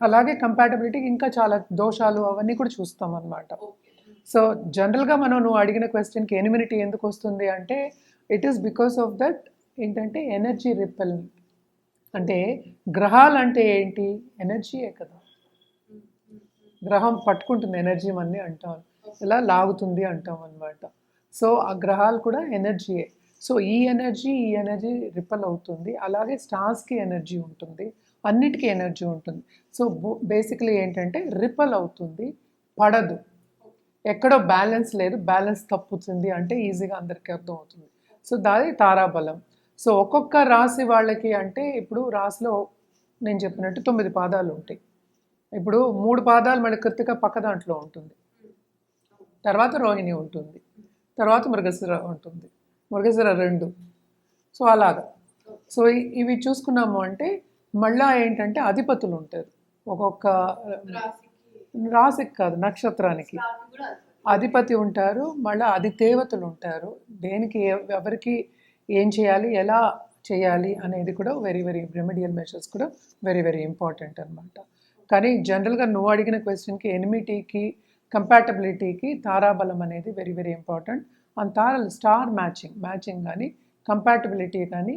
అలాగే కంపాటబిలిటీ ఇంకా చాలా దోషాలు అవన్నీ కూడా చూస్తాం అన్నమాట. సో జనరల్గా మనం నువ్వు అడిగిన క్వశ్చన్కి ఎనిమినిటీ ఎందుకు వస్తుంది అంటే it is because of that ఏంటంటే ఎనర్జీ రిపెల్ అంటే గ్రహాలు అంటే ఏంటి ఎనర్జీయే కదా. గ్రహం పట్టుకుంటుంది ఎనర్జీ అని అంటాం. ఇలా లాగుతుంది అంటాం అనమాట సో ఆ గ్రహాలు కూడా ఎనర్జీయే సో ఈ ఎనర్జీ ఈ ఎనర్జీ రిపల్ అవుతుంది. అలాగే స్టార్స్కి ఎనర్జీ ఉంటుంది. అన్నిటికీ ఎనర్జీ ఉంటుంది. సో బేసిక్లీ ఏంటంటే రిపల్ అవుతుంది పడదు. ఎక్కడో బ్యాలెన్స్ లేదు బ్యాలెన్స్ తప్పుతుంది అంటే ఈజీగా అందరికీ అర్థం అవుతుంది సో దాది తారాబలం. సో ఒక్కొక్క రాశి వాళ్ళకి అంటే ఇప్పుడు రాశిలో నేను చెప్పినట్టు తొమ్మిది పాదాలు ఉంటాయి. ఇప్పుడు మూడు పాదాలు మన కృతిక పక్క దాంట్లో ఉంటుంది. తర్వాత రోహిణి ఉంటుంది. తర్వాత మృగశిర ఉంటుంది. మృగశిర రెండు. సో అలాగా. సో ఇవి చూసుకున్నాము అంటే మళ్ళా ఏంటంటే అధిపతులు ఉంటారు ఒక్కొక్క రాశికి కాదు నక్షత్రానికి. అధిపతి ఉంటారు మళ్ళీ అధిదేవతలు ఉంటారు దేనికి ఎవరికి ఏం చేయాలి ఎలా చేయాలి అనేది కూడా వెరీ వెరీ రెమెడియల్ మెషర్స్ కూడా వెరీ వెరీ ఇంపార్టెంట్ అనమాట కానీ జనరల్గా నువ్వు అడిగిన క్వశ్చన్కి ఎనిమిటీకి కంపాటబిలిటీకి తారాబలం అనేది వెరీ వెరీ ఇంపార్టెంట్ అండ్ తారాలు స్టార్ మ్యాచింగ్ మ్యాచింగ్ కానీ కంపాటబిలిటీ కానీ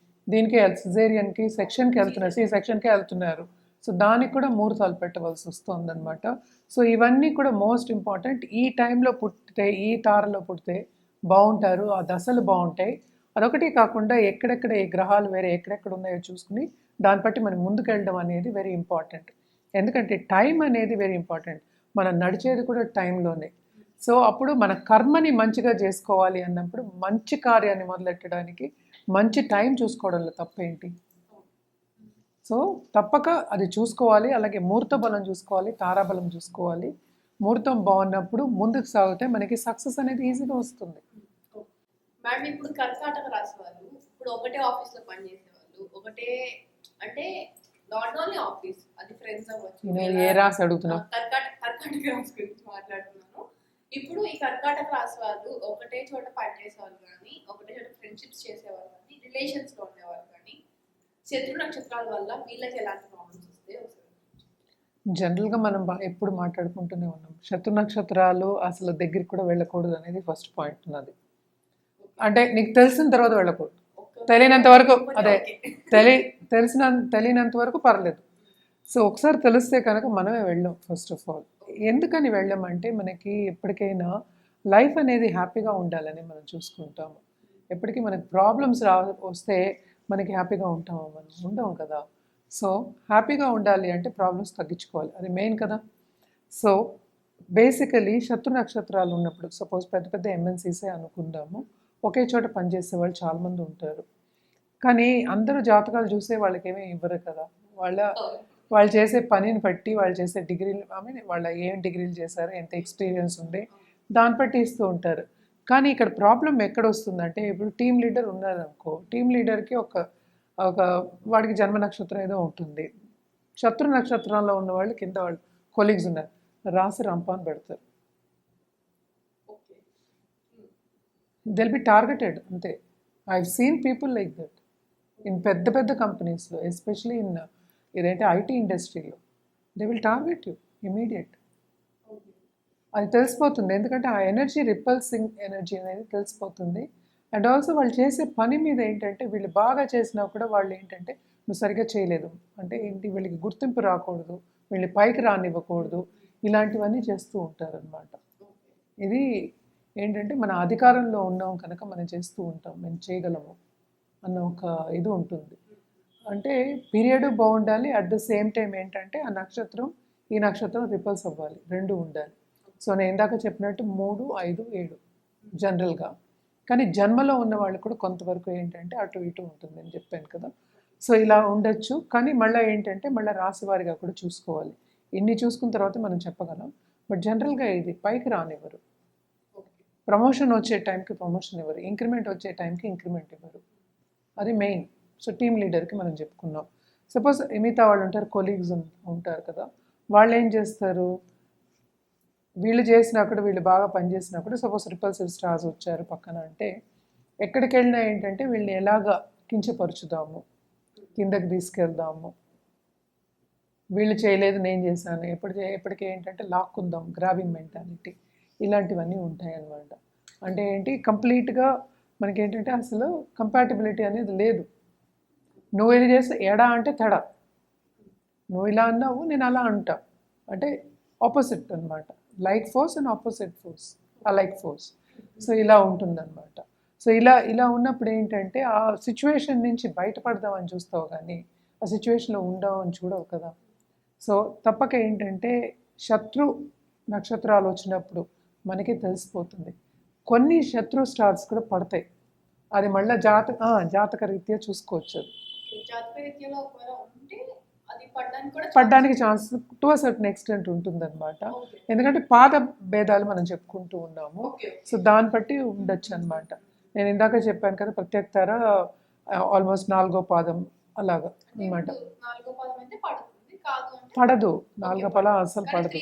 దీనికి సిజేరియన్కి సెక్షన్కి వెళ్తున్నారు. సి సెక్షన్కి వెళ్తున్నారు. సో దానికి కూడా ముహూర్తాలు పెట్టవలసి వస్తుంది అనమాట సో ఇవన్నీ కూడా మోస్ట్ ఇంపార్టెంట్ ఈ టైంలో పుట్టితే ఈ తారలో పుడితే బాగుంటారు. ఆ దశలు బాగుంటాయి. అదొకటి కాకుండా ఎక్కడెక్కడ ఏ గ్రహాలు వేరే ఎక్కడెక్కడ ఉన్నాయో చూసుకుని దాన్ని బట్టి మనం ముందుకెళ్ళడం అనేది వెరీ ఇంపార్టెంట్ ఎందుకంటే టైం అనేది వెరీ ఇంపార్టెంట్ మనం నడిచేది కూడా టైంలోనే సో అప్పుడు మన కర్మని మంచిగా చేసుకోవాలి అన్నప్పుడు మంచి కార్యాన్ని మొదలెట్టడానికి మంచి టైం చూసుకోవడంలో తప్పేంటి? సో తప్పక అది చూసుకోవాలి అలాగే ముహూర్త బలం చూసుకోవాలి తారాబలం చూసుకోవాలి. ముహూర్తం బాగున్నప్పుడు ముందుకు సాగితే మనకి సక్సెస్ అనేది ఈజీగా వస్తుంది. మేడం ఇప్పుడు కర్కాటక రాశి వాళ్ళు ఇప్పుడు ఒకటే ఆఫీస్లో పనిచేసే వాళ్ళు ఒకటే అంటే నాట్ ఓన్లీ ఆఫీస్ అది ఫ్రెండ్స్ అవ్వచ్చు. నేను ఏ రాసి అడుగుతున్నావు కర్కాటక కర్కాటక రాశి గురించి మాట్లాడుతున్నాను ఇప్పుడు ఈ కర్కాటక రాశి వాళ్ళు ఒకటే చోట పనిచేసేవాళ్ళు కానీ ఒకటే చోట ఫ్రెండ్షిప్స్ చేసేవాళ్ళు కానీ రిలేషన్స్లో ఉండేవాళ్ళు కానీ శత్రు నక్షత్రాల వల్ల వీళ్ళకి ఎలాంటి ప్రాబ్లమ్స్ వస్తాయి ఒకసారి జనరల్గా మనం ఎప్పుడు మాట్లాడుకుంటూనే ఉన్నాం. శత్రు నక్షత్రాలు అసలు దగ్గరికి కూడా వెళ్ళకూడదు అనేది ఫస్ట్ పాయింట్ ఉన్నది. అంటే నీకు తెలిసిన తర్వాత వెళ్ళకూడదు. తెలియనంత వరకు అదే. తెలి తెలిసిన తెలియనంత వరకు పర్లేదు. సో ఒకసారి తెలిస్తే కనుక మనమే వెళ్ళాం ఫస్ట్ ఆఫ్ ఆల్ ఎందుకని వెళ్ళామంటే మనకి ఎప్పటికైనా లైఫ్ అనేది హ్యాపీగా ఉండాలని మనం చూసుకుంటాము. ఎప్పటికీ మనకి ప్రాబ్లమ్స్ రా వస్తే మనకి హ్యాపీగా ఉంటాము మనం ఉండం కదా. సో హ్యాపీగా ఉండాలి అంటే ప్రాబ్లమ్స్ తగ్గించుకోవాలి. అది మెయిన్ కదా. సో బేసికలీ శత్రు నక్షత్రాలు ఉన్నప్పుడు సపోజ్ పెద్ద పెద్ద ఎంఎన్సీసే అనుకుందాము ఒకే చోట పనిచేసే వాళ్ళు చాలామంది ఉంటారు. కానీ అందరూ జాతకాలు చూసే వాళ్ళకి ఏమీ ఇవ్వరు కదా. వాళ్ళ వాళ్ళు చేసే పనిని బట్టి వాళ్ళు చేసే డిగ్రీలు ఐ మీన్ వాళ్ళ ఏం డిగ్రీలు చేశారు ఎంత ఎక్స్పీరియన్స్ ఉంది దాన్ని బట్టి ఇస్తూ ఉంటారు. కానీ ఇక్కడ ప్రాబ్లం ఎక్కడ వస్తుందంటే ఇప్పుడు టీం లీడర్ ఉన్నారనుకో టీం లీడర్కి ఒక ఒక వాడికి జన్మ నక్షత్రం ఏదో ఉంటుంది. శత్రు నక్షత్రంలో ఉన్న వాళ్ళు కింద వాళ్ళు కొలీగ్స్ ఉన్నారు. రాసి రంపాన్ పెడతారు. ఓకే బి టార్గెటెడ్ అంతే. I seen people like that in పెద్ద పెద్ద కంపెనీస్లో ఎస్పెషలీ ఇన్ ఏదైతే ఐటీ ఇండస్ట్రీలో they will target you immediate అది తెలిసిపోతుంది. ఎందుకంటే ఆ ఎనర్జీ రిపల్సింగ్ ఎనర్జీ అనేది తెలిసిపోతుంది. అండ్ ఆల్సో వాళ్ళు చేసే పని మీద ఏంటంటే వీళ్ళు బాగా చేసినా కూడా వాళ్ళు ఏంటంటే నువ్వు సరిగ్గా చేయలేదు. అంటే ఏంటి? వీళ్ళకి గుర్తింపు రాకూడదు వీళ్ళు పైకి రానివ్వకూడదు. ఇలాంటివన్నీ చేస్తూ ఉంటారనమాట ఇది ఏంటంటే మన అధికారంలో ఉన్నాం కనుక మనం చేస్తూ ఉంటాం మేము చేయగలము అన్న ఒక ఇది ఉంటుంది. అంటే పీరియడ్ బాగుండాలి అట్ ద సేమ్ టైం ఏంటంటే ఆ నక్షత్రం ఈ నక్షత్రం రిపల్స్ అవ్వాలి రెండు ఉండాలి. సో నేను ఇందాక చెప్పినట్టు మూడు ఐదు ఏడు జనరల్గా. కానీ జన్మలో ఉన్న వాళ్ళు కూడా కొంతవరకు ఏంటంటే అటు ఇటు ఉంటుంది అని చెప్పాను కదా. సో ఇలా ఉండొచ్చు కానీ మళ్ళీ ఏంటంటే మళ్ళీ రాశివారిగా కూడా చూసుకోవాలి. ఇన్ని చూసుకున్న తర్వాత మనం చెప్పగలం బట్ జనరల్గా ఇది పైకి రానివ్వరు. ఓకే ప్రమోషన్ వచ్చే టైంకి ప్రమోషన్ ఇవ్వరు ఇంక్రిమెంట్ వచ్చే టైంకి ఇంక్రిమెంట్ ఇవ్వరు. అది మెయిన్. సో టీమ్ లీడర్కి మనం చెప్పుకున్నాం. సపోజ్ మిగతా వాళ్ళు ఉంటారు కొలీగ్స్ ఉంటారు కదా వాళ్ళు ఏం చేస్తారు? వీళ్ళు చేసినప్పుడు వీళ్ళు బాగా పనిచేసినప్పుడు సపోజ్ రిపల్సివ్ స్టార్స్ వచ్చారు పక్కన అంటే ఎక్కడికి వెళ్ళినా ఏంటంటే వీళ్ళని ఎలాగ కించపరుచుదాము? కిందకి తీసుకెళ్దాము? వీళ్ళు చేయలేదు నేను చేశాను. ఎప్పుడు చే- ఎప్పటికీ ఏంటంటే లాక్కుందాం గ్రాబింగ్ మెంటాలిటీ ఇలాంటివన్నీ ఉంటాయి అన్నమాట అంటే ఏంటి కంప్లీట్గా మనకి ఏంటంటే అసలు కంపాటిబిలిటీ అనేది లేదు. నువ్వు ఇది చేస్తే ఎడా అంటే తడ. నువ్వు ఇలా అన్నావు నేను అలా అంటా. అంటే ఆపోజిట్ అన్నమాట. Like force and opposite force ఆ లైక్ ఫోర్స్ సో ఇలా ఉంటుందన్నమాట. సో ఇలా ఇలా ఉన్నప్పుడు ఏంటంటే ఆ సిచ్యువేషన్ నుంచి బయటపడదామని చూస్తావు కానీ ఆ సిచ్యువేషన్లో ఉండవని చూడవు కదా. సో తప్పక ఏంటంటే శత్రు నక్షత్రాలు వచ్చినప్పుడు మనకి తెలిసిపోతుంది. కొన్ని శత్రు స్టార్స్ కూడా పడతాయి. అది మళ్ళీ జాత ఆ, జాతక రీత్యా చూసుకోవచ్చు ఒకవేళ ఉంటే పడడానికి chance to a certain extent ఉంటుందన్నమాట. ఎందుకంటే పాద భేదాలు మనం చెప్పుకుంటూ ఉన్నాము. సో దాన్ని బట్టి ఉండొచ్చు అనమాట నేను ఇందాక చెప్పాను కదా ప్రత్యేక తార ఆల్మోస్ట్ నాలుగో పాదం అలాగా అంటే పడదు. నాలుగో పదం అసలు పడదు.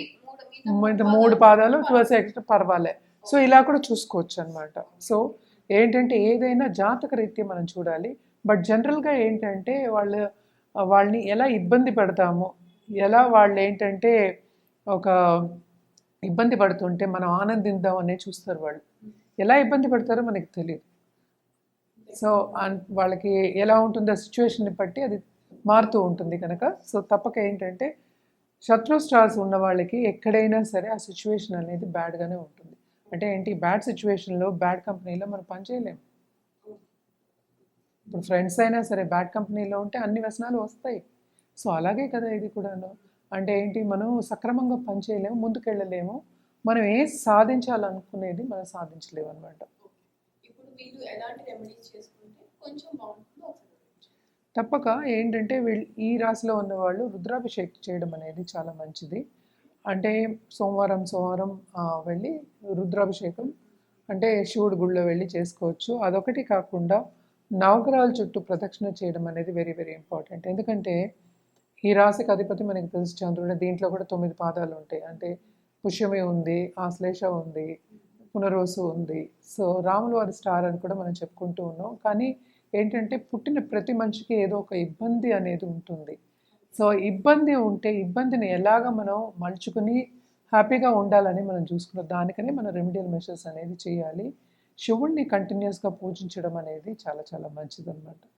మూడు పాదాలు ట్వెల్వ్ ఎక్స్ట్రా పర్వాలే. సో ఇలా కూడా చూసుకోవచ్చు అనమాట సో ఏంటంటే ఏదైనా జాతక రీత్యా మనం చూడాలి. బట్ జనరల్గా ఏంటంటే వాళ్ళు వాళ్ళని ఎలా ఇబ్బంది పెడతాము ఎలా వాళ్ళు ఏంటంటే ఒక ఇబ్బంది పడుతుంటే మనం ఆనందిద్దాం చూస్తారు వాళ్ళు. ఎలా ఇబ్బంది పడతారో మనకి తెలియదు సో వాళ్ళకి ఎలా ఉంటుందో సిచ్యువేషన్ని బట్టి అది మారుతూ ఉంటుంది కనుక. సో తప్పక ఏంటంటే శత్రు స్టార్స్ ఉన్న వాళ్ళకి ఎక్కడైనా సరే ఆ సిచ్యువేషన్ అనేది బ్యాడ్గానే ఉంటుంది. అంటే ఏంటి బ్యాడ్ సిచ్యువేషన్లో బ్యాడ్ కంపెనీలో మనం పని చేయలేము ఇప్పుడు ఫ్రెండ్స్ అయినా సరే బ్యాడ్ కంపెనీలో ఉంటే అన్ని వ్యసనాలు వస్తాయి. సో అలాగే కదా ఇది కూడాను. అంటే ఏంటి మనం సక్రమంగా పని చేయలేము ముందుకెళ్ళలేము. మనం ఏ సాధించాలనుకునేది మనం సాధించలేము అనమాట. తప్పక. ఏంటంటే వీళ్ళు ఈ రాశిలో ఉన్న వాళ్ళు రుద్రాభిషేకం చేయడం అనేది చాలా మంచిది. అంటే సోమవారం సోమవారం వెళ్ళి రుద్రాభిషేకం అంటే శివుడి గుళ్ళో వెళ్ళి చేసుకోవచ్చు. అదొకటి కాకుండా నవగ్రహాల చుట్టూ ప్రదక్షిణ చేయడం అనేది వెరీ వెరీ ఇంపార్టెంట్ ఎందుకంటే ఈ రాశికి అధిపతి మనకి తెలుసు చంద్రుడు దీంట్లో కూడా తొమ్మిది పాదాలు ఉంటాయి. అంటే పుష్యమి ఉంది ఆశ్లేష ఉంది పునరోసు ఉంది. సో రాములు వారి స్టార్ అని కూడా మనం చెప్పుకుంటూ ఉన్నాం. కానీ ఏంటంటే పుట్టిన ప్రతి మనిషికి ఏదో ఒక ఇబ్బంది అనేది ఉంటుంది. సో ఇబ్బంది ఉంటే ఇబ్బందిని ఎలాగ మనం మలుచుకుని హ్యాపీగా ఉండాలని మనం చూసుకున్నాం దానికనే మనం రెమిడియల్ మెషర్స్ అనేది చేయాలి. శివుణ్ణి కంటిన్యూస్గా పూజించడం అనేది చాలా చాలా మంచిదన్నమాట.